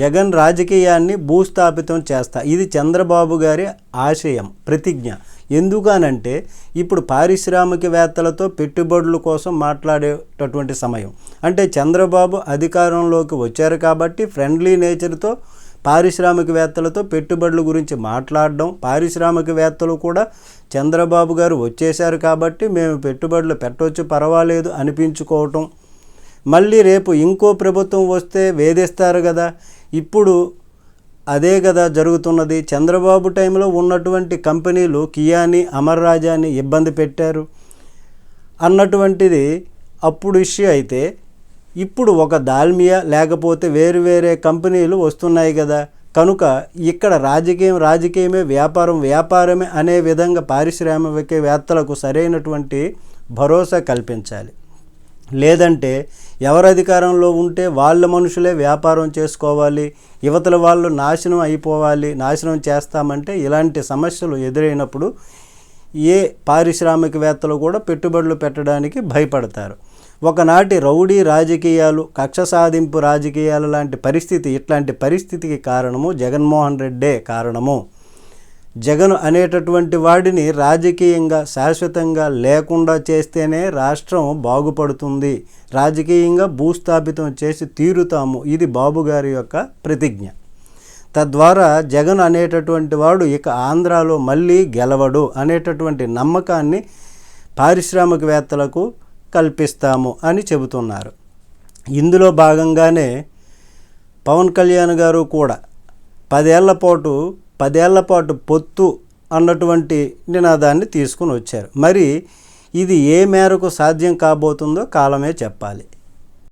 జగన్ రాజకీయాన్ని భూస్థాపితం చేస్తా. ఇది చంద్రబాబు గారి ఆశయం ప్రతిజ్ఞ. ఎందుకనంటే ఇప్పుడు పారిశ్రామికవేత్తలతో పెట్టుబడుల కోసం మాట్లాడేటటువంటి సమయం. అంటే చంద్రబాబు అధికారంలోకి వచ్చారు కాబట్టి ఫ్రెండ్లీ నేచర్తో పారిశ్రామికవేత్తలతో పెట్టుబడుల గురించి మాట్లాడడం పారిశ్రామికవేత్తలు కూడా చంద్రబాబు గారు వచ్చేశారు కాబట్టి మేము పెట్టుబడులు పెట్టవచ్చు పర్వాలేదు అనిపించుకోవటం. మళ్ళీ రేపు ఇంకో ప్రభుత్వం వస్తే వేధిస్తారు కదా. ఇప్పుడు అదే కదా జరుగుతున్నది. చంద్రబాబు టైంలో ఉన్నటువంటి కంపెనీలు కియాని అమర్ రాజాని ఇబ్బంది పెట్టారు. అన్నటువంటిది అప్పుడు ఇష్యూ అయితే ఇప్పుడు ఒక దాల్మియా లేకపోతే వేరు వేరే కంపెనీలు వస్తున్నాయి కదా కనుక ఇక్కడ రాజకీయం రాజకీయమే వ్యాపారం వ్యాపారమే అనే విధంగా పారిశ్రామికవేత్తలకు సరైనటువంటి భరోసా కల్పించాలి. లేదంటే ఎవరు అధికారంలో ఉంటే వాళ్ళ మనుషులే వ్యాపారం చేసుకోవాలి యువతల వాళ్ళు నాశనం అయిపోవాలి నాశనం చేస్తామంటే ఇలాంటి సమస్యలు ఎదురైనప్పుడు ఏ పారిశ్రామికవేత్తలు కూడా పెట్టుబడులు పెట్టడానికి భయపడతారు. ఒకనాటి రౌడీ రాజకీయాలు కక్ష సాధింపు రాజకీయాలు లాంటి పరిస్థితి ఇట్లాంటి పరిస్థితికి కారణము జగన్మోహన్ రెడ్డే కారణము. జగన్ అనేటటువంటి వాడిని రాజకీయంగా శాశ్వతంగా లేకుండా చేస్తేనే రాష్ట్రం బాగుపడుతుంది. రాజకీయంగా భూస్థాపితం చేసి తీరుతాము. ఇది బాబు గారి యొక్క ప్రతిజ్ఞ. తద్వారా జగన్ అనేటటువంటి వాడు ఇక ఆంధ్రాలో మళ్ళీ గెలవడు అనేటటువంటి నమ్మకాన్ని పారిశ్రామికవేత్తలకు కల్పిస్తాము అని చెబుతున్నారు. ఇందులో భాగంగానే పవన్ కళ్యాణ్ గారు కూడా పదేళ్ళ పాటు పదేళ్ళ పాటు పొత్తు అన్నటువంటి నినాదాన్ని తీసుకుని వచ్చారు. మరి ఇది ఏ మేరకు సాధ్యం కాబోతుందో కాలమే చెప్పాలి.